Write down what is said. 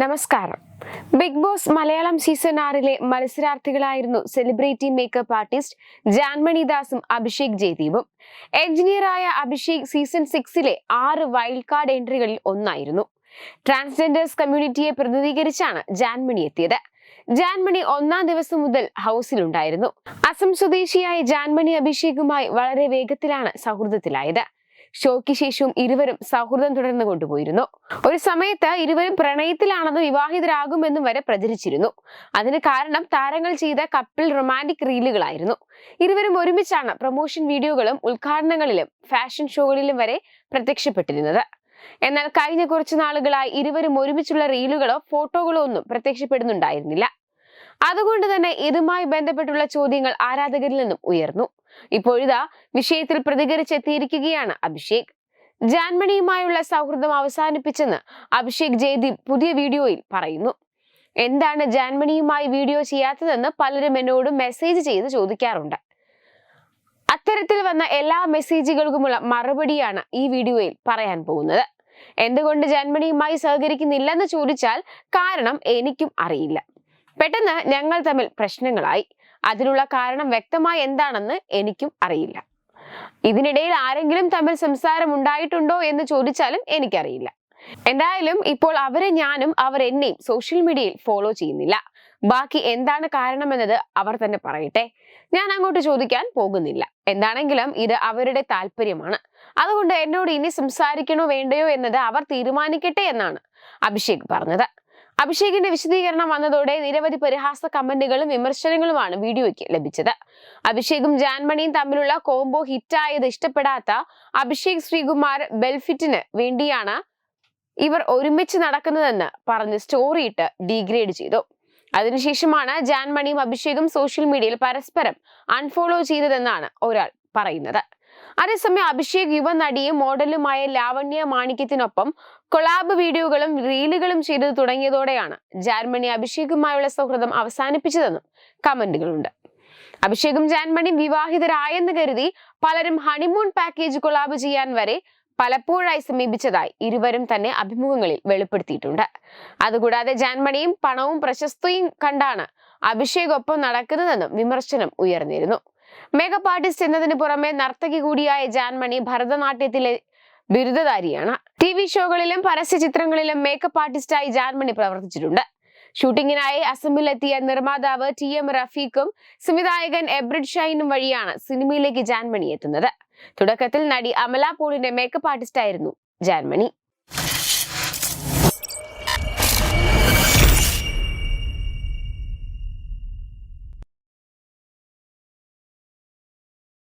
നമസ്കാരം. Big boss Malayalam season ആറിലെ മത്സരാർത്ഥികളായിരുന്നു സെലിബ്രിറ്റി മേക്കപ്പ് ആർട്ടിസ്റ്റ് ജാൻമണി ദാസും അഭിഷേക് ജയദീപും. എഞ്ചിനീയറായ അഭിഷേക് സീസൺ സിക്സിലെ ആറ് വൈൽഡ് കാർഡ് എൻട്രികളിൽ ഒന്നായിരുന്നു. ട്രാൻസ്ജെൻഡേഴ്സ് കമ്മ്യൂണിറ്റിയെ പ്രതിനിധീകരിച്ചാണ് ജാൻമണി എത്തിയത്. ജാൻമണി ഒന്നാം ദിവസം മുതൽ ഹൗസിലുണ്ടായിരുന്നു. അസം സ്വദേശിയായ ജാൻമണി അഭിഷേകുമായി വളരെ വേഗത്തിലാണ് സൗഹൃദത്തിലായത്. ഷോയ്ക്ക് ശേഷവും ഇരുവരും സൗഹൃദം തുടർന്നു കൊണ്ടുപോയിരുന്നു. ഒരു സമയത്ത് ഇരുവരും പ്രണയത്തിലാണെന്നും വിവാഹിതരാകുമെന്നും വരെ പ്രചരിച്ചിരുന്നു. അതിന് കാരണം താരങ്ങൾ ചെയ്ത കപ്പിൾ റൊമാന്റിക് റീലുകളായിരുന്നു. ഇരുവരും ഒരുമിച്ചാണ് പ്രൊമോഷൻ വീഡിയോകളും ഉദ്ഘാടനങ്ങളിലും ഫാഷൻ ഷോകളിലും വരെ പ്രത്യക്ഷപ്പെട്ടിരുന്നത്. എന്നാൽ കഴിഞ്ഞ കുറച്ചു നാളുകളായി ഇരുവരും ഒരുമിച്ചുള്ള റീലുകളോ ഫോട്ടോകളോ ഒന്നും പ്രത്യക്ഷപ്പെടുന്നുണ്ടായിരുന്നില്ല. അതുകൊണ്ട് തന്നെ ഇതുമായി ബന്ധപ്പെട്ടുള്ള ചോദ്യങ്ങൾ ആരാധകരിൽ നിന്നും ഉയർന്നു. ഇപ്പോഴിതാ വിഷയത്തിൽ പ്രതികരിച്ചെത്തിയിരിക്കുകയാണ് അഭിഷേക്. ജാൻമണിയുമായുള്ള സൗഹൃദം അവസാനിപ്പിച്ചെന്ന് അഭിഷേക് ജയ്ദീപ് പുതിയ വീഡിയോയിൽ പറയുന്നു. എന്താണ് ജാൻമണിയുമായി വീഡിയോ ചെയ്യാത്തതെന്ന് പലരും എന്നോട് മെസ്സേജ് ചെയ്ത് ചോദിക്കാറുണ്ട്. അത്തരത്തിൽ വന്ന എല്ലാ മെസ്സേജുകൾക്കുമുള്ള മറുപടിയാണ് ഈ വീഡിയോയിൽ പറയാൻ പോകുന്നത്. എന്തുകൊണ്ട് ജാൻമണിയുമായി സഹകരിക്കുന്നില്ലെന്ന് ചോദിച്ചാൽ കാരണം എനിക്കും അറിയില്ല. പെട്ടെന്ന് ഞങ്ങൾ തമ്മിൽ പ്രശ്നങ്ങളായി. അതിനുള്ള കാരണം വ്യക്തമായി എന്താണെന്ന് എനിക്കും അറിയില്ല. ഇതിനിടയിൽ ആരെങ്കിലും തമ്മിൽ സംസാരം ഉണ്ടായിട്ടുണ്ടോ എന്ന് ചോദിച്ചാലും എനിക്കറിയില്ല. എന്തായാലും ഇപ്പോൾ അവരെ ഞാനും അവർ എന്നെയും സോഷ്യൽ മീഡിയയിൽ ഫോളോ ചെയ്യുന്നില്ല. ബാക്കി എന്താണ് കാരണമെന്നത് അവർ തന്നെ പറയട്ടെ. ഞാൻ അങ്ങോട്ട് ചോദിക്കാൻ പോകുന്നില്ല. എന്താണെങ്കിലും ഇത് അവരുടെ താല്പര്യമാണ്. അതുകൊണ്ട് എന്നോട് ഇനി സംസാരിക്കണോ വേണ്ടയോ എന്നത് അവർ തീരുമാനിക്കട്ടെ എന്നാണ് അഭിഷേക് പറഞ്ഞത്. അഭിഷേകിന്റെ വിശദീകരണം വന്നതോടെ നിരവധി പരിഹാസ കമന്റുകളും വിമർശനങ്ങളുമാണ് വീഡിയോയ്ക്ക് ലഭിച്ചത്. അഭിഷേകും ജാൻമണിയും തമ്മിലുള്ള കോംബോ ഹിറ്റായത് ഇഷ്ടപ്പെടാത്ത അഭിഷേക് ശ്രീകുമാർ ബെൽഫിറ്റിന് വേണ്ടിയാണ് ഇവർ ഒരുമിച്ച് നടക്കുന്നതെന്ന് പറഞ്ഞ് സ്റ്റോറി ഇട്ട് ഡീഗ്രേഡ് ചെയ്തു. അതിനുശേഷമാണ് ജാൻമണിയും അഭിഷേകും സോഷ്യൽ മീഡിയയിൽ പരസ്പരം അൺഫോളോ ചെയ്തതെന്നാണ് ഒരാൾ പറയുന്നത്. അതേസമയം അഭിഷേക് യുവ നടിയും മോഡലുമായ ലാവണ്യ മാണിക്യത്തിനൊപ്പം കൊളാബ് വീഡിയോകളും റീലുകളും ചെയ്തു തുടങ്ങിയതോടെയാണ് ജാൻമണി അഭിഷേകുമായുള്ള സൗഹൃദം അവസാനിപ്പിച്ചതെന്നും കമന്റുകളുണ്ട്. അഭിഷേകും ജാൻമണിയും വിവാഹിതരായെന്ന് കരുതി പലരും ഹണിമൂൺ പാക്കേജ് കൊളാബ് ചെയ്യാൻ വരെ പലപ്പോഴായി സമീപിച്ചതായി ഇരുവരും തന്നെ അഭിമുഖങ്ങളിൽ വെളിപ്പെടുത്തിയിട്ടുണ്ട്. അതുകൂടാതെ ജാൻമണിയും പണവും പ്രശസ്തിയും കണ്ടാണ് അഭിഷേക് ഒപ്പം നടക്കുന്നതെന്നും വിമർശനം ഉയർന്നിരുന്നു. മേക്കപ്പ് ആർട്ടിസ്റ്റ് എന്നതിന് പുറമെ നർത്തകി കൂടിയായ ജാൻമണി ഭരതനാട്യത്തിലെ ബിരുദധാരിയാണ്. ടി വി ഷോകളിലും പരസ്യ ചിത്രങ്ങളിലും മേക്കപ്പ് ആർട്ടിസ്റ്റായി ജാൻമണി പ്രവർത്തിച്ചിട്ടുണ്ട്. ഷൂട്ടിങ്ങിനായി അസമിലെത്തിയ നിർമ്മാതാവ് ടി എം റഫീഖും സംവിധായകൻ എബ്രിഡ് ഷൈനും വഴിയാണ് സിനിമയിലേക്ക് ജാൻമണി എത്തുന്നത്. തുടക്കത്തിൽ നടി അമല പോളിന്റെ മേക്കപ്പ് ആർട്ടിസ്റ്റായിരുന്നു ജാൻമണി.